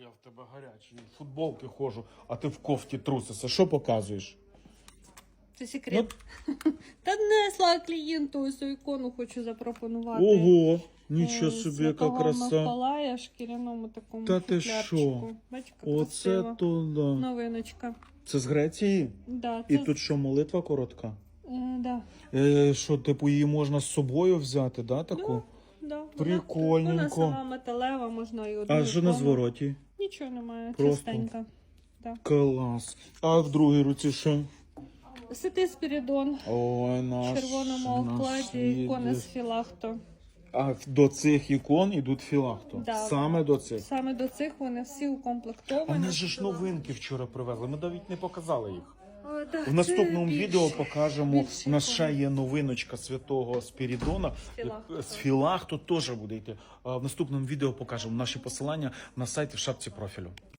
Я в тебе гарячий, в футболки ходжу, а ти в кофті трусишся. Що показуєш? Це секрет. Та несла клієнту ось цю ікону хочу запропонувати. Ого, Е, нічого собі, яка Святого краса. Миколая, шкіряному такому Та ти футлярчику. що? Оце то да. Новиночка. Це з Греції? Да, І тут що, молитва коротка? Е, да. Е, що, типу, її можна з собою взяти, да, таку? Да, вона- Прикольненько. Вона сама металева, можна і одну. А що на звороті? Нічого немає, Просто. чистенька. Да. Клас. А в другій руці що? Сити Спірідон Ой, в наш. червоному наш обкладі, ікони з філахто. А до цих ікон ідуть філахто. Да. Саме до цих. Саме до цих вони всі укомплектовані. А в нас же ж новинки вчора привезли. Ми навіть не показали їх. В наступному відео покажемо. У нас ще є новиночка святого Спірідона. З Філахто теж буде йти. В наступному відео покажемо наші посилання на сайті в шапці профілю.